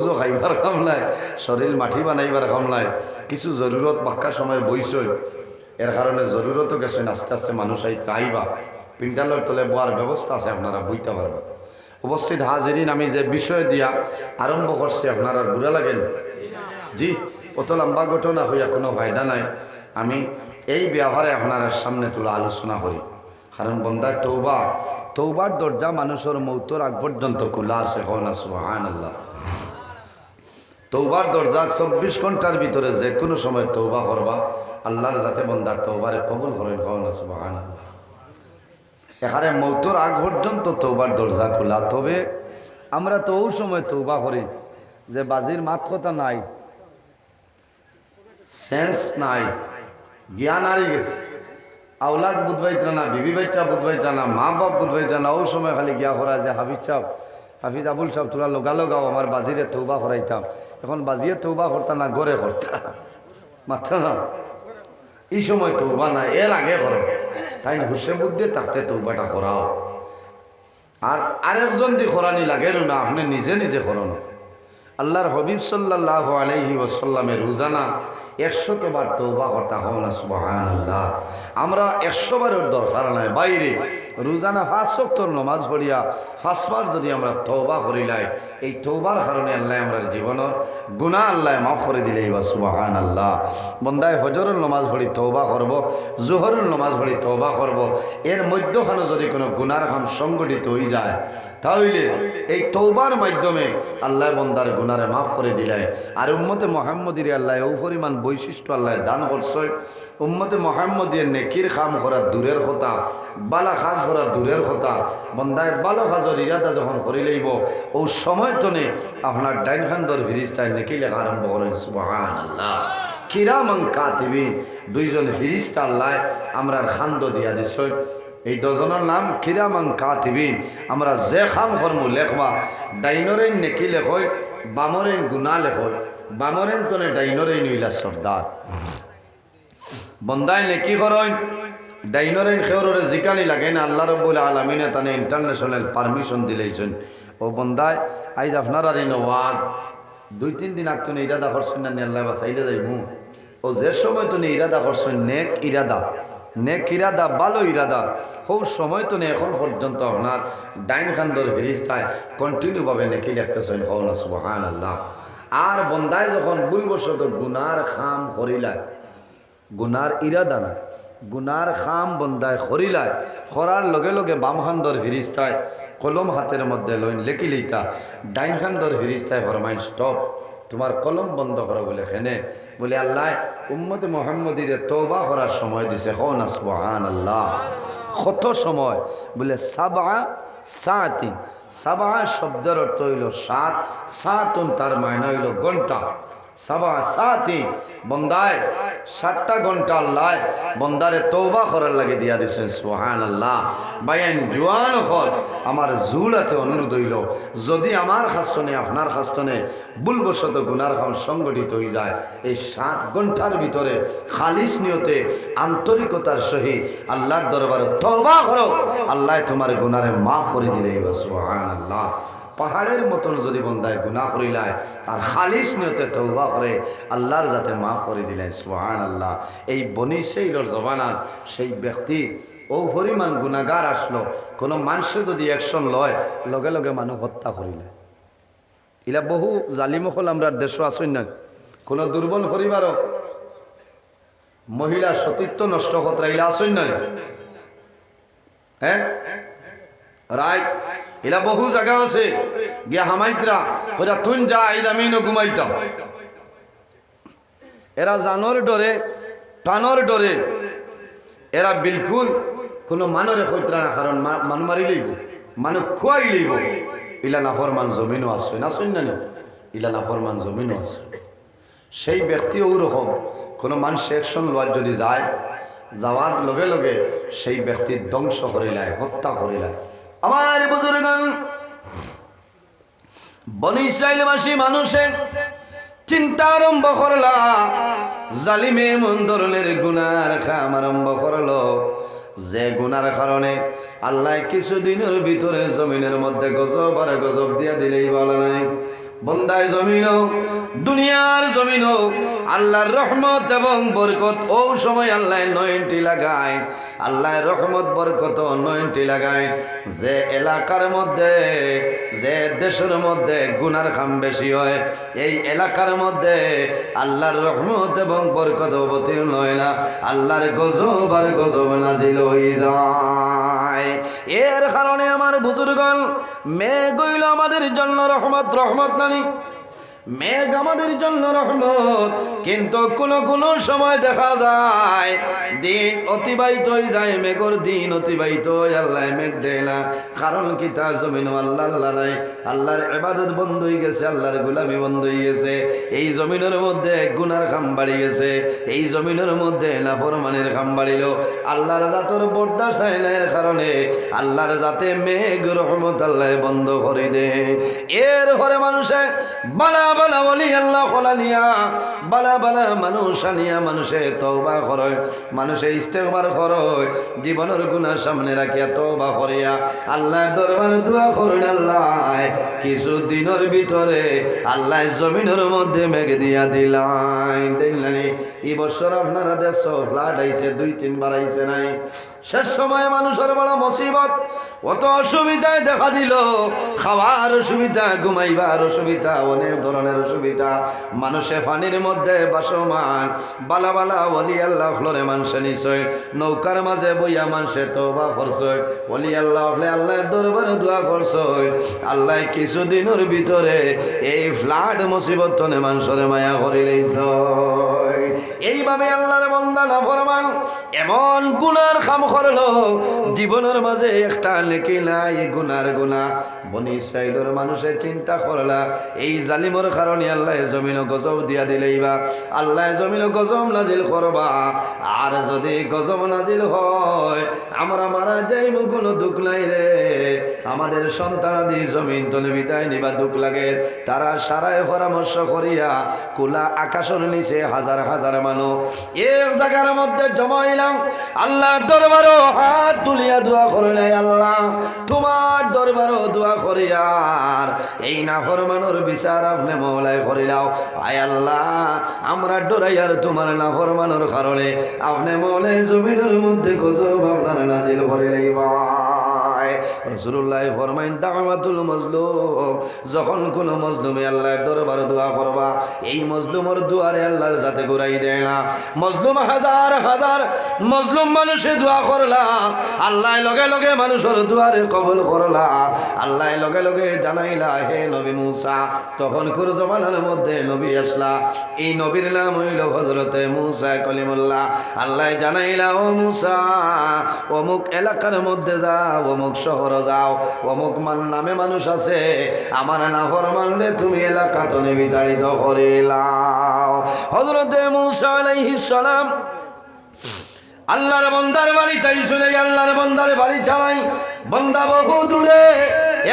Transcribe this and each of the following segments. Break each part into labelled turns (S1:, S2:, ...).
S1: তো খাইবার কামলায় শরীর মাটি বানাইবার কামলায় কিছু জরুরত বাক্কা সময় বইছই এর কারণে জরুরতও গেছেন আস্তে আস্তে মানুষ আইতে আইবা পিন্টালের তলে বোয়ার ব্যবস্থা আছে আপনারা বইতে পারবেন উপস্থিত হাজিরিন আমি যে বিষয় দিয়া আরম্ভ করছি আপনারা বুড়া লাগেন। জি অত লম্বা ঘটনা হইয়া কোনো ফায়দা নাই। আমি এই ব্যবহারে আপনার সামনে তুলে আলোচনা করি কারণ বন্দায় তৌবা তৌবার দরজা মানুষের মৌতর আগ পর্যন্ত খোলা আছে হন সুহান আল্লাহ তৌবার দরজা চব্বিশ ঘণ্টার ভিতরে যে কোনো সময় তৌবা করবা, আল্লাহর যাতে বন্দার তৌবারে কবুল করেন হন এখানে মৌতর আগ পর্যন্ত তৌবার দরজা খোলা। তবে আমরা তো ও সময় তৌবা করি যে বাজির মাত কথা নাই, সেন্স নাই, জ্ঞান হারিয়ে গেছে। আওলাদ বুধবাইতা না বিবি বাচ্চা বুধবাইতা না মা বাপ বুধবাইতা না ওই সময় খালি গিয়া করা যে সাহ হাফিজ আবুল সাহ তোরা লগা লগাও আমার বাজিরে তৌবা করাইতাম এখন বাজিয়ে তৌবা করতা না গড়ে করতা মাথা না? এই সময় তৌবা না এর আগে করো তাই হুসে বুদ্ধি তাকতে তৌবাটা করাও আর আরেকজন দি করানি লাগে না, আপনি নিজে নিজে করো আল্লাহর হবিব সাল্লাহ আলহি ওসাল্লামের রোজানা একশত বার তৌবা করতে না সুবাহান আল্লাহ আমরা একশো বারের দরকার নাই। বাইরে রোজানা পাঁচ সপ্তর নমাজ পড়িয়া ফাঁসবার যদি আমরা তৌবা করিলাই এই তৌবার কারণে আল্লাহ আমরা জীবনের গুণা আল্লাহ মাফ করে দিলে বা সুবাহান আল্লাহ বন্দায় হজরের নমাজ পড়ি তৌবা করব, জোহরের নমাজ পড়ি তৌবা করব। এর মধ্যখানে যদি কোনো গুনার কাম সংগঠিত হয়ে যায় তাহলে এই তৌবার মাধ্যমে আল্লাহ বন্দার গুনারে মাফ করে দিলাই আর উম্মতে মোহাম্মদির আল্লাহ ও পরিমাণ বৈশিষ্ট্য আল্লাহ দান করছে। উম্মতে মোহাম্মদির নেকির খাম করা দূরের কথা, বালা খাজ করা দূরের কথা, বন্দায় বালো খাজর ইরাদা যখন করে লইব, ও সময় তনে আপনার ডাইন খান্দর ফিরিস্তায় নেকি লেখা আরম্ভ করেন সুবাহান আল্লাহ কিরামান কাতিবিন, দুইজন ফিরিস্তা আল্লাহ আমরার খান্দ দিয়া দিছ। এই দজনের নাম কিরামান কাতিবিন। আমরা যে খাম কর্ম লেখবা ডাইনরেন নেকি লেখই বামরেন গুণা লেখই। বামরেন তনে ডাইনরেন নইলা সর্দার বন্দায় নেকি করইন ডাইনরেন খেওরে জিকানি লাগে না, আল্লাহ রব্বুল আলমিনে তানে ইন্টারন্যাশনাল পারমিশন দিলেইছেন ও বন্দায় আইজ আপনার আর ওয়াজ দুই, তিন দিন আগ তুমি ইরাদা করছেন না আল্লাহ বাসাইলে যাইমু ও যে সময় তুমি ইরাদা করছেন নেক ইরাদা নেক ইরাদা, ভালো ইরাদা। হৌ সময় তো নেই এখন পর্যন্ত আপনার ডাইন খান্দর ফিরিস্তায় কন্টিনিউভাবে নেকি লিখতেছেন না সুবাহান আল্লাহ আর বন্দায় যখন ভুলবশত গুনার খাম করিলায় গুনার ইরাদা না, গুনার খাম বন্দায় খরিলায় খরার লগে লগে বাম খান্দর ফিরিস্তায় কলম হাতের মধ্যে লইন লেখি লইতা, ডাইন খান্দর ফিরিস্তায় ফরমাইন, স্টপ। তোমার কলম বন্ধ করো বলে খেনে বলে আল্লাহ উম্মদ মোহাম্মদীরে তৌবা করার সময় দিছে। কন আসবাহান আল্লাহ কত সময়? বলে সাবা সাতিন। সাবা শব্দের অর্থ হইল সাত। সাতুন তার মায়না হইল ঘণ্টা। সাবা সাতি, বন্দায় সাতটা ঘণ্টা আল্লাহ বন্দারে তৌবা করার লাগে দিয়া দিছেন সোহান আল্লাহ বাইন জোয়ান হল, আমার জুলাতে অনুরোধ হইল, যদি আমার খাস্তনে, আপনার খাস্তনে ভুলবশত গুনার খাম সংগঠিত হয়ে যায়, এই সাত ঘণ্টার ভিতরে খালিস নিয়তে আন্তরিকতার সহিত আল্লাহর দরবারে তৌবা করো, আল্লাহ তোমার গুনারে মাফ করে দিলে সোহান আল্লাহ পাহাড়ের মতন যদি বন্দায় গুণা করিলায় আর খালিস নিয়তে তৌবা করে, আল্লাহর যাতে মাফ করে দিলেন সোহান আল্লাহ এই বনি সেইলর জবানার সেই ব্যক্তি ও পরিমাণ গুণাগার আসলো, কোনো মানুষে যদি অ্যাকশন লয়, লগে লগে মানুষ হত্যা করিলে ইলা বহু জালিমকল আমরা দেশ আসই না কোনো দুর্বল পরিবারও মহিলার সতীত্ব নষ্ট কতরা ইলা আসই না হ্যাঁ? রাইট এরা বহু জায়গা আছে। গিয়া হামাইতরা ওরা তুন যা এই জামিনও ঘুমাইতাম। এরা জানোর ডরে টানোর ডরে এরা বিলকুল কোনো মানরে কইতরা না কারণ মানু মারি লইব মানুষ খুয়াই লইব। ইলা নাফরমান জমিনও আছে, না শুন না ইলা নাফরমান জমিনও আছে। সেই ব্যক্তি ওরকম কোনো মানুষ অ্যাকশন লওয়ার যদি যায় যাওয়ার লগে লগে সেই ব্যক্তির ধ্বংস করিলায় হত্যা করিলায় আমার বুজুর্গ বনি ইসরায়েলবাসী মানুষে, চিন্তা আরম্ভ করলা, জালিমে মন ধরনের গুনার খাম আরম্ভ করল। যে গুনার কারণে আল্লাহ কিছুদিনের ভিতরে জমিনের মধ্যে গজব আর গজব দিয়া দিলেই বলা নাই। বন্দায় জমিন দুনিয়ার জমিন আল্লাহর রহমত এবং বরকত। ও সময় আল্লাহ নয়নটি লাগায়, আল্লাহর রহমত, বরকত নয়নটি লাগায়। যে এলাকার মধ্যে, যে দেশের মধ্যে গুনার খাম বেশি হয়, এই এলাকার মধ্যে আল্লাহর রহমত এবং বরকত অবতীর্ণ হয় না। আল্লাহর গজব আর গজব নাজিল হয়ে যায়। এর কারণে আমার বুজুর্গল মেয়ে গইল আমাদের জন্য রহমত রহমত নানি। মেঘ আমাদের জন্য রহমত। কিন্তু কোন কোন সময় দেখা যায়, দিন অতিবাহিত হয়ে যায়, মেঘর দিন অতিবাহিত হয়ে আল্লাহ মেঘ দেয় না। কারণ কি? তা জমিন আল্লাহ নাই। আল্লাহর এবাদত বন্ধ হয়ে গেছে, আল্লাহর গুলামি বন্ধ হয়ে গেছে। এই জমিনের মধ্যে এক গুনার খাম বাড়ি গেছে। এই জমিনের মধ্যে নাফরমানের খাম বাড়িল। আল্লাহর জাতর বর্দা সাইলের কারণে আল্লাহর জাতে মেঘ রহমত আল্লাহ বন্ধ করে দে এর পরে মানুষে, বালা বালা বলি আল্লাহ খোলানিয়া বালা বালা মানুষ আনিয়া মানুষে মানুষে ইস্তেকবার জীবনের সামনে রাখিয়া তওবা করিয়া। আল্লাহ দরবার দোয়া করুন আল্লাহ, কিছু দিনের ভিতরে আল্লাহ জমিনের মধ্যে মেঘ দিয়া দিলাই দেখলেনি, এই বছর আপনারা দেখছ ফ্লাড আইছে, দুই তিনবার আইছে নাই। শেষ সময় মানুষের বড় মুসিবত। অত অসুবিধায় দেখা দিল। খাওয়ার অসুবিধা, ঘুমাইবার অসুবিধা, অনেক ধরনের অসুবিধা। মানুষে পানির মধ্যে বাসমান বালা বালা অলি আল্লাহ ফ্লোরে মানুষে নিশ্চয়। নৌকার মাঝে বইয়া মানুষে তবা করছয় অলি আল্লাহ হলে আল্লাহর দরবারে দোয়া করছয় আল্লাহ কিছুদিনের ভিতরে এই ফ্লাড মুসিবত মানুষের মায়া করিলেইছ এইভাবে আল্লাহর বন্দা না ফরমান এমন গুনার খাম করল, জীবনের মাঝে একটা লেখি নাই গুনার গুণা বনি ইসরাইলের মানুষের চিন্তা করলা, এই জালিমর কারণে আল্লাহ জমিন গজব দিয়া দিলেই বা আল্লাহ জমিন গজব নাজিল করবা। আর যদি গজব নাজিল হয়, আমরা মারা যাইব, কোনো দুঃখ নাই রে। আমাদের সন্তানাদি জমিন তলে বিদায় নিবা দুঃখ লাগে। তারা সারায় পরামর্শ করিয়া কুলা আকাশের নিচে হাজার হাজার মানুষ এক জায়গার মধ্যে জমাইলাম আল্লাহ দরবারও হাত তুলিয়া দোয়া করে নাই আল্লাহ। তোমার দরবারও দোয়া করিয়ার এই নাফরমানোর বিচার আপনি মৌলায় করিলাও আয় আল্লাহ, আমরা ডরাইয়ার তোমার নাফরমানোর কারণে। আপনি মৌলাই জমিনের মধ্যে গজব আপনার নাজিল করিলাই যখন কোন মজলুমে আল্লাহর দরবার দোয়া করবা, এই মজলুমর দুয়ারে আল্লাহর যাতে ঘুরাই দেয় না। মজলুম হাজার হাজার মজলুম মানুষে দোয়া করলা, আল্লাহ লগে লগে মানুষের দুয়ারে কবল করলা, আল্লাহ লগে লগে জানাইলা, হে নবী মুসা, তখন কোর জমানার মধ্যে নবী আসলা। এই নবীর নাম হইল হজরতে মুসা কলিমুল্লাহ। আল্লাহ জানাইলা, ও মুসা, অমুক এলাকার মধ্যে যাও, অমুক শহর যাও। অমুক মান নামে মানুষ আছে। আমার না ফরমানলে তুমি এলাকা তো বিতাড়িত করিলাও হজরতে মুসা আলাইহিস সালাম আল্লাহর বন্দার বাড়ি, তাই শুনে আল্লাহর বন্দার বাড়ি চালাই। বন্দা বহু দূরে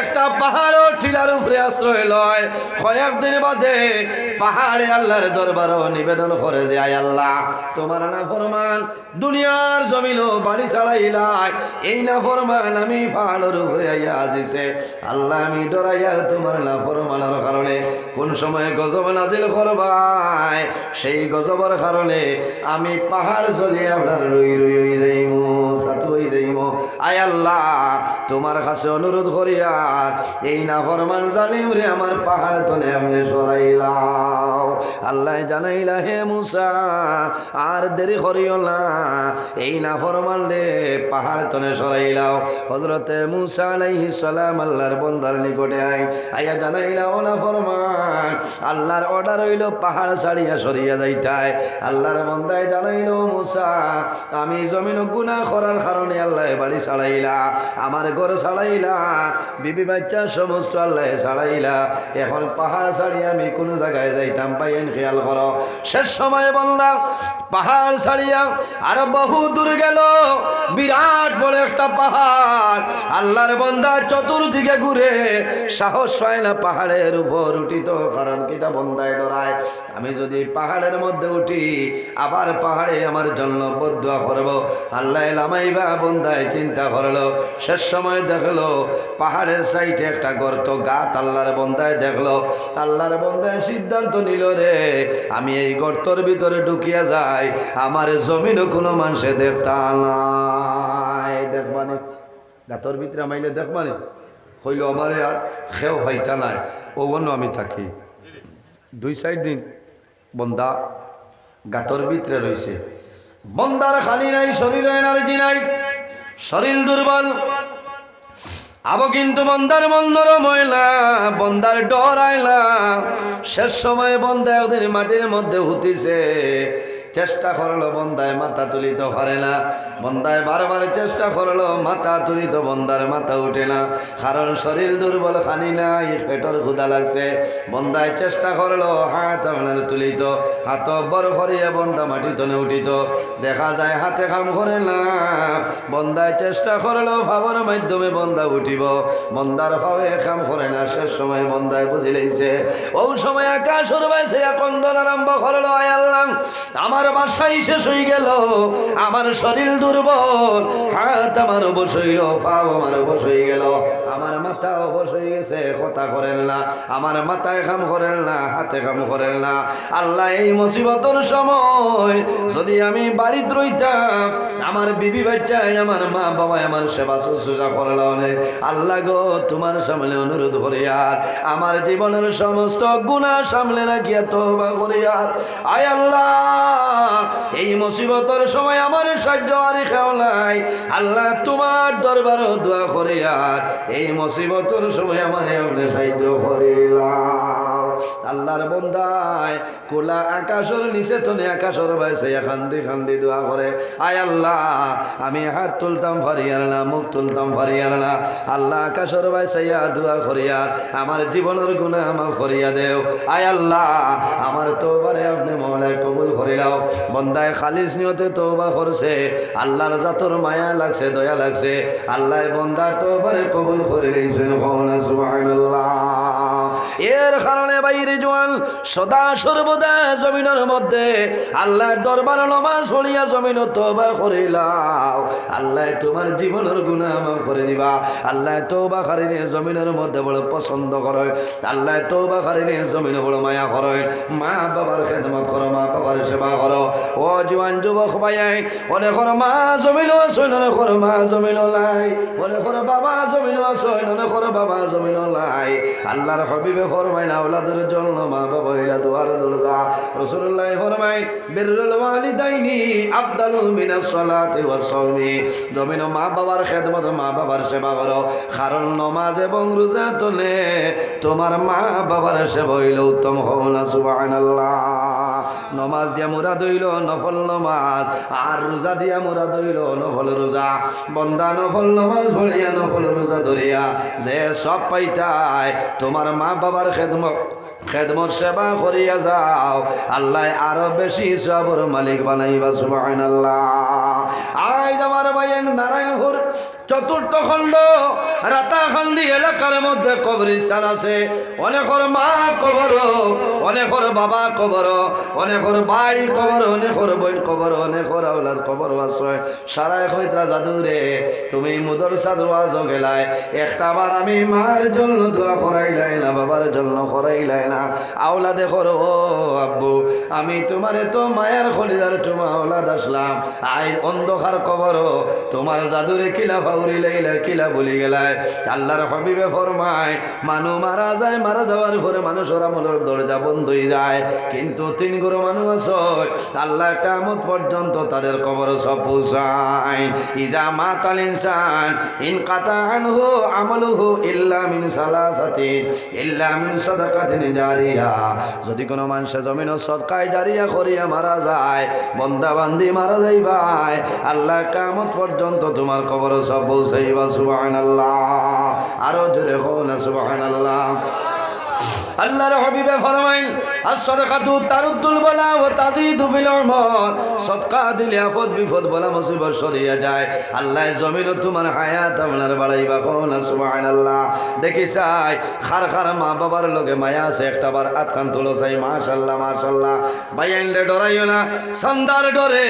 S1: একটা পাহাড় টিলার উপরে আশ্রয় লয়। কয়েকদিন বাদে পাহাড়ে আল্লাহর দরবার নিবেদন করে যে, আয় আল্লাহ, তোমার না ফরমান দুনিয়ার জমিল বাড়ি ছাড়াইলাই এই না ফরমান আমি পাহাড়ের উপরে আইয়া আসিছে। আল্লাহ, আমি ডরাইয়ার তোমার না ফরমানের কারণে কোন সময় গজব নাজিল করবাই। সেই গজবের কারণে আমি পাহাড় চলিয়ে আপনার রই রই যাইমু, সাতু হই যাইমু। আয় আল্লাহ, তোমার কাছে অনুরোধ করিয়া এই না ফরমান জালিম রে আমার পাহাড় তলে আমি সরাইলাও আল্লাহ জানাইলা, হে মুসা, আর দেরি করিও না। এই না ফরমান রে পাহাড় তলে সরাইলাও। হজরতে মুসা আলাইহি সালাম আল্লাহর বন্দার নিকটে আই আইয়া জানাইলা, ও না ফরমান আল্লাহর অর্ডার হইল পাহাড় ছাড়িয়া সরিয়া যাইতায় আল্লাহর বন্দায় জানাইল মুসা, আমি জমিন গুনাহ করার কারণে আল্লাহ বাড়ি ছাড়াইলা। আমার ঘর ছাড়াইলা। বিবি বাচ্চা সমস্ত আল্লাহ ছাড়াইলা। এখন পাহাড় ছাড়িয়ে আমি কোন জায়গায় যাইতাম, পাইয়েন খেয়াল করো। শেষ সময় বললাম, পাহাড় ছাড়িয়া আর বহু দূর গেল, বিরাট বড় একটা পাহাড়। আল্লাহর বন্দা চতুর্দিকে ঘুরে সাহস হয় না পাহাড়ের উপর উঠিত কারণ কিতা বন্দায় ডরায়। আমি যদি পাহাড়ের মধ্যে উঠি, আবার পাহাড়ে আমার জন্য বদুয়া করব। আল্লাহ লামাইবা বন্দায় চিন্তা করল। শেষ সময় দেখল পাহাড়ের সাইডে একটা গর্ত গাত আল্লাহর বন্দায় দেখল। আল্লাহর বন্দায় সিদ্ধান্ত নিল রে, আমি এই গর্তর ভিতরে ঢুকিয়া যাই, আমার জমিনও কোনো মানুষে দেখতা নাই। দেখবানে? গাতর ভিতরে মাইলে দেখবানে? হইল আমার আর খেও হইতা নাই ওবনও আমি থাকি। দুই চার দিন বন্দা গাতর ভিতরে রয়েছে বন্দার খালি নাই, শরীর নাই, শরীর দুর্বল। আবো কিন্তু বন্দার মন্দর ময়লা, বন্দার ডর আইলা শেষ সময় বন্দায় ওদের মাটির মধ্যে হুতিছে চেষ্টা করল, বন্দায় মাথা তুলিত পারে না। বন্দায় বারবার চেষ্টা করল, মাথা তুলিত বন্দার মাথা উঠে না। কারণ শরীর দুর্বল, খানি নাই, পেটর ক্ষুদা লাগছে। বন্দায় চেষ্টা করল, হাত আপনার তুলিত হাত বড় করিয়া বন্দা মাটি তনে উঠিত দেখা যায় হাতে কাম করে না। বন্দায় চেষ্টা করল, ভাবর মাধ্যমে বন্দা উঠিব। বন্দার ভাবে কাম করে না, শেষ সময় বন্দায় বুঝি লইছে ও সময় আকাশ উড়বাইছে কন্দন আরম্ভ করল, আয় আল্লাহ। আমার বাসাই শেষ হয়ে গেল। আমার শরীর দুর্বল, হাত আমার অবশ হইল পাও আমার হয়ে গেল। আমার মাথা অবশ হয়ে গেছে, কথা করেন না। আমার মাথায় কাম করেন না, হাতে কাম করেন না। আল্লাহ এই মুসিবতর সময় যদি আমি বাড়িতে রইতাম, আমার বিবি বাচ্চায় আমার মা বাবা আমার সেবা শুশ্রূষা করলাম আল্লাহ গো, তোমার সামনে অনুরোধ করি আর, আমার জীবনের সমস্ত গুণা সামনে রাখিয়া তোবা করি আর। আয় আল্লাহ! এই মুসিবতর সময় আমার সাহায্য আর খেও নাই। আল্লাহ তোমার দরবার দোয়া করে আর এই মুসিবতর সময় আমার সাহায্য করিলাম আল্লাহর বন্দায় কোলা আকাশের নিচে তনে আকাশের বাইসে খান্দি খান্দি দোয়া করে। আয় আল্লাহ, আমি হাত তুলতাম ফারিয়ার না, মুখ তুলতাম ফারিয়ার না। আল্লাহ আকাশের বাইসাইয়া দোয়া করিয়ার আমার জীবনের গুণে আমার করিয়া দেও। আয় আল্লাহ, আমার তোবারে আপনি মহলায় কবুল করিলাও বন্দায় খালিস নিয়তে তোবা করছে, আল্লাহর জাতর মায়া লাগছে, দয়া লাগছে। আল্লাহ বন্দা তোবারে কবুল করে এর কারণে সদা সর্বদা জমিনের মধ্যে আল্লাহ দরবার নমাজ পড়িয়া জমিন তোবা করিলাও। আল্লাহ তোমার জীবনের গুণা মাফ করে দিবা। আল্লাহ তোবা খারিনে জমিনের মধ্যে বড় পছন্দ করে। আল্লাহ তোবা খারিনে জমিনে বড় মায়া করে। মা বাবার খেদমত করো, মা বাবার সেবা করো। ও জোয়ান যুবক ভাই অনেকর মা জমিন আসই অনেকর মা জমিন লাই। অনেকর বাবা জমিন আসই অনেকর বাবা জমিন লাই। আল্লাহর হবিবে ফরমাই না ওলাদের জন্য মা বাবা ইলা দুয়ার দরজা রাসূলুল্লাহ ফরমাই বিররুল ওয়ালিদাইনি আফদালু মিনাস সালাতি ওয়াস জমিন মা বাবার খেদমত, মা বাবার সেবা করো। কারণ নমাজ এবং রোজা তোলে তোমার মা বাবার সেবা হইল উত্তম হও না, সুবহানাল্লাহ। নমাজ দিয়া মুরাদ হইল নফল নমাজ, আর রোজা দিয়া মুরাদ হইল নফল রোজা। বন্দা নফল নমাজ ভরিয়া নফল রোজা ধরিয়া যে সব পাইতায়, তোমার মা বাবার খেদমত খেদমত সেবা করিয়া যাও। আল্লাহ আরও বেশি সবর মালিক বানাইবা, সুবহানাল্লাহ। আজ আমার ভাইয়ের নারায়ণপুর চতুর্থ খণ্ড রাতাখান্দি এলাকার মধ্যে কবরস্থান আছে। অনেকর মা কবর, অনেকর বাবা কবর, অনেকর ভাই কবর, অনেকর বোন কবর, অনেকর আওলার কবর আছে। সারাই হইতরা জাদুরে তুমি মুদর সাদওয়াজ গেলাই একটা বার আমি মার জন্য দোয়া করাইলাই না, বাবার জন্য করাইলাই না। আওলাদে করো, ও আব্বু, আমি তোমারে তো মায়ের খলিদার, তোমার আওলাদ আসলাম। আই অন্ধকার কবর, তোমার জাদুরে কিলা ফাউরি লাইলা, কিলা বলি গেলায়। আল্লাহর হবিবে ফরমায়, মানু মারা যায়, মারা যাওয়ার পরে মানুষের আমলের দরজা বন্ধ হয়ে যায়। কিন্তু তিন গুরু মানুষ আছে আল্লাহ কামত পর্যন্ত তাদের কবর সব ইজা মাতাল ইনসান, ইন কাতা আনহু আমলুহু ইল্লা মিন সালাসাতিন ইল্লা মিন সাদাকাতিন জারিয়া। যদি কোনো মানুষের জমিন সদকায় জারিয়া করিয়া মারা যায় বন্দা বান্দি মারা যাইবাই আল্লাহ কামত পর্যন্ত তোমার কবর সব সুবহানাল্লাহ। আরও জোরে হো না সুবহানাল্লাহ। আল্লাহর হবিবে ফরমাইন আর সদকাতু তারুদ্দুল বলা ও তাজিদু ফিল উমর। সদকা দিলে আপদ বিপদ বলা মুসিবত সরিয়া যায়। আল্লাহ জমিন তোমার হায়াত আপনার বাড়াইবা কোন সুবহানাল্লাহ। দেখি চাই, খার খার মা বাবার লগে মায়া আছে, একটা বার আতখান তুলো চাই, মাশাল্লাহ মাশাল্লাহ। বাইন রে ডরাইও না সন্দার ডরে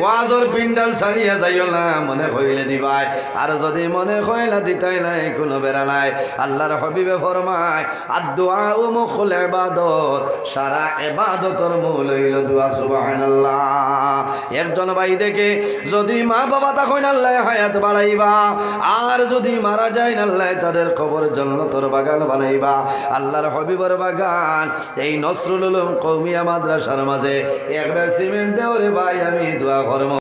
S1: ওয়াজর পিন্ডাল ছাড়িয়া যাইও না, মনে হইলে দিবাই। আর যদি মনে হইলা দিতাই নাই, কোনো বেড়া নাই। আল্লাহর হবিবে ফরমায় আর দোয়া মুখল এবাদত সারা এবাদতর মূল হইল দোয়া একজন ভাই দেখে, যদি মা বাবা তখন আল্লাহ হায়াত বাড়াইবা, আর যদি মারা যায় আল্লাহ তাদের খবর জন্নতর বাগান বানাইবা। আল্লাহর হবিবর বাগান, এই নসরুল কৌমিয়া মাদ্রাসার মাঝে, এক ব্যাগ সিমেন্ট ভাই, আমি দোয়া করব।